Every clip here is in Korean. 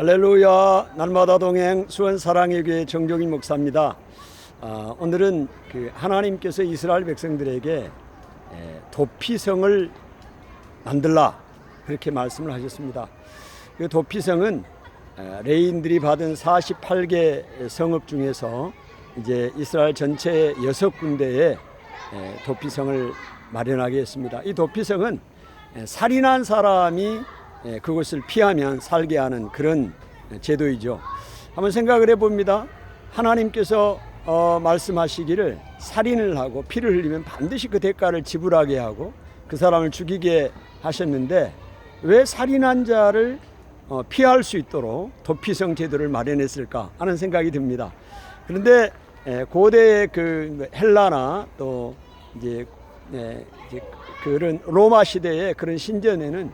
할렐루야 날마다 동행 수원 사랑의 교회 정종인 목사입니다. 아, 오늘은 그 하나님께서 이스라엘 백성들에게 에, 도피성을 만들라 그렇게 말씀을 하셨습니다. 그 도피성은 에, 레인들이 받은 48개 성읍 중에서 이제 이스라엘 전체 여섯 군데에 에, 도피성을 마련하게 했습니다. 이 도피성은 에, 살인한 사람이 에, 그것을 피하면 살게 하는 그런 제도이죠. 한번 생각을 해봅니다. 하나님께서 어, 말씀하시기를 살인을 하고 피를 흘리면 반드시 그 대가를 지불하게 하고 그 사람을 죽이게 하셨는데 왜 살인한 자를 어, 피할 수 있도록 도피성 제도를 마련했을까 하는 생각이 듭니다. 그런데 에, 고대의 그 헬라나 또 이제, 에, 이제 그런 로마 시대의 그런 신전에는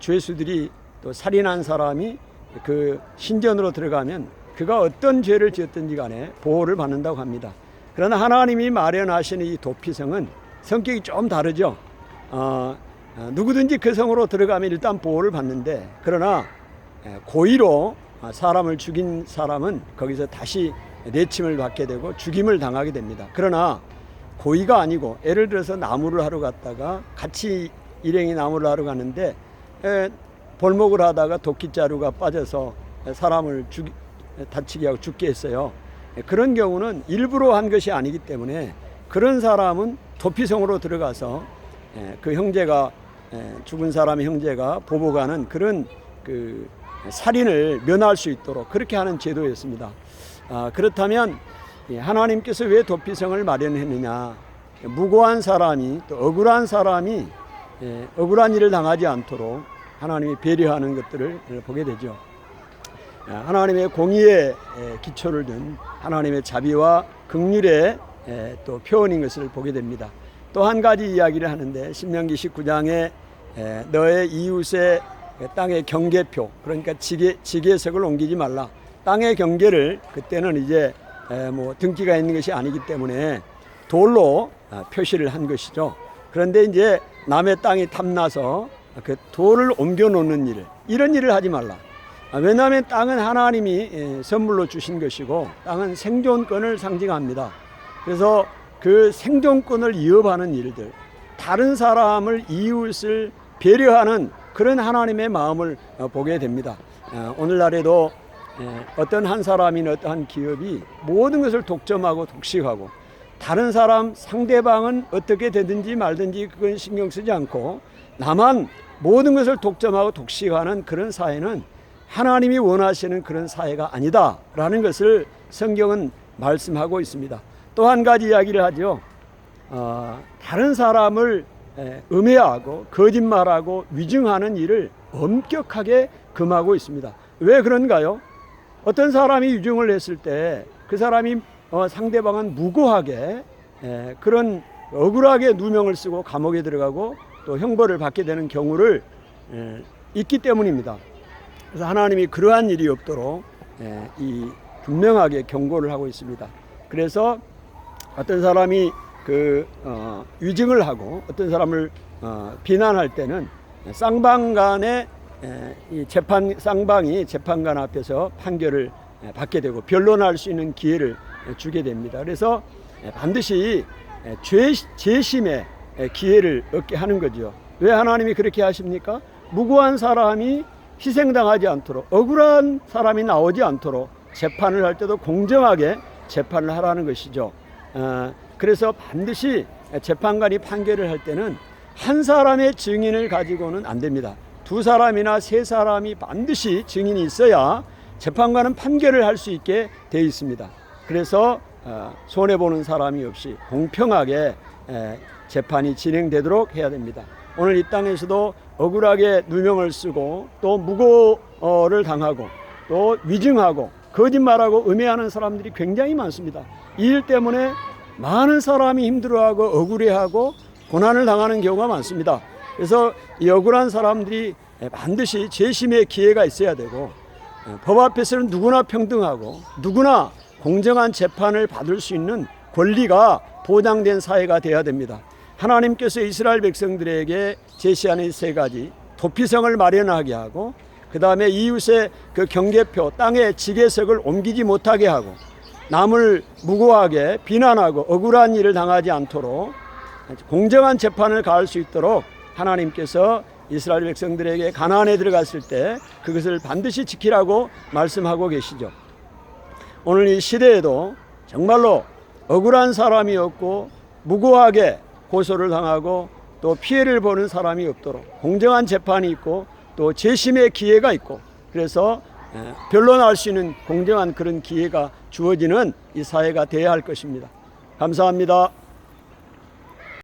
죄수들이 또 살인한 사람이 그 신전으로 들어가면 그가 어떤 죄를 지었든지 간에 보호를 받는다고 합니다. 그러나 하나님이 마련하신 이 도피성은 성격이 좀 다르죠. 어, 어, 누구든지 그 성으로 들어가면 일단 보호를 받는데 그러나 에, 고의로 아, 사람을 죽인 사람은 거기서 다시 내침을 받게 되고 죽임을 당하게 됩니다. 그러나 고의가 아니고 예를 들어서 나무를 하러 갔다가 같이 일행이 나무를 하러 가는데 에, 볼목을 하다가 도끼자루가 빠져서 사람을 죽, 다치게 하고 죽게 했어요. 에, 그런 경우는 일부러 한 것이 아니기 때문에 그런 사람은 도피성으로 들어가서 에, 그 형제가 에, 죽은 사람의 형제가 보복하는 그런 그 살인을 면할 수 있도록 그렇게 하는 제도였습니다. 아, 그렇다면 이 하나님께서 왜 도피성을 마련했느냐? 무고한 사람이 또 억울한 사람이 예, 억울한 일을 당하지 않도록 하나님이 배려하는 것들을 보게 되죠. 아, 하나님의 공의에 에, 기초를 둔 하나님의 자비와 극률의 에, 또 표현인 것을 보게 됩니다. 또 한 가지 이야기를 하는데 신명기 19장에 에, 너의 이웃의 땅의 경계표 그러니까 지계 지계석을 옮기지 말라. 땅의 경계를 그때는 이제 에, 뭐 등기가 있는 것이 아니기 때문에 돌로 아, 표시를 한 것이죠. 그런데 이제 남의 땅이 탐나서 그 돌을 옮겨 놓는 일 이런 일을 하지 말라. 아, 왜냐하면 땅은 하나님이 예, 선물로 주신 것이고 땅은 생존권을 상징합니다. 그래서 그 생존권을 이어가는 일들, 다른 사람을 이웃을 배려하는 그런 하나님의 마음을 어, 보게 됩니다. 어, 오늘날에도 예, 어떤 한 사람이나 어떤 기업이 모든 것을 독점하고 독식하고 다른 사람 상대방은 어떻게 되든지 말든지 그건 신경 쓰지 않고 나만 모든 것을 독점하고 독식하는 그런 사회는 하나님이 원하시는 그런 사회가 아니다라는 것을 성경은 말씀하고 있습니다. 또 한 가지 이야기를 하죠. 어, 다른 사람을 에, 음해하고 거짓말하고 위증하는 일을 엄격하게 금하고 있습니다. 왜 그런가요? 어떤 사람이 위증을 했을 때 그 사람이 어, 상대방은 무고하게 에, 그런 억울하게 누명을 쓰고 감옥에 들어가고 또 형벌을 받게 되는 경우를 에, 있기 때문입니다. 그래서 하나님이 그러한 일이 없도록 에, 이 분명하게 경고를 하고 있습니다. 그래서 어떤 사람이 그 어, 위증을 하고 어떤 사람을 어, 비난할 때는 쌍방간의 에, 이 재판 쌍방이 재판관 앞에서 판결을 에, 받게 되고 변론할 수 있는 기회를 에, 주게 됩니다. 그래서 에, 반드시 에, 죄 재심의 에, 기회를 얻게 하는 거죠. 왜 하나님이 그렇게 하십니까? 무고한 사람이 희생당하지 않도록 억울한 사람이 나오지 않도록 재판을 할 때도 공정하게 재판을 하라는 것이죠. 어, 그래서 반드시 재판관이 판결을 할 때는 한 사람의 증인을 가지고는 안 됩니다. 두 사람이나 세 사람이 반드시 증인이 있어야 재판관은 판결을 할 수 있게 되어 있습니다. 그래서 어, 손해 보는 사람이 없이 공평하게 에, 재판이 진행되도록 해야 됩니다. 오늘 이 땅에서도 억울하게 누명을 쓰고 또 무고를 당하고 또 위증하고 거짓말하고 음해하는 사람들이 굉장히 많습니다. 이 일 때문에 많은 사람이 힘들어하고 억울해하고 고난을 당하는 경우가 많습니다. 그래서 이 억울한 사람들이 반드시 재심의 기회가 있어야 되고 법 앞에서는 누구나 평등하고 누구나 공정한 재판을 받을 수 있는 권리가 보장된 사회가 되어야 됩니다. 하나님께서 이스라엘 백성들에게 제시하는 세 가지 도피성을 마련하게 하고 그 다음에 이웃의 그 경계표 땅의 지게석을 옮기지 못하게 하고 남을 무고하게 비난하고 억울한 일을 당하지 않도록 공정한 재판을 가할 수 있도록 하나님께서 이스라엘 백성들에게 가나안에 들어갔을 때 그것을 반드시 지키라고 말씀하고 계시죠. 오늘 이 시대에도 정말로 억울한 사람이 없고 무고하게 고소를 당하고 또 피해를 보는 사람이 없도록 공정한 재판이 있고 또 재심의 기회가 있고 그래서 에, 변론할 수 있는 공정한 그런 기회가 주어지는 이 사회가 되어야 할 것입니다. 감사합니다.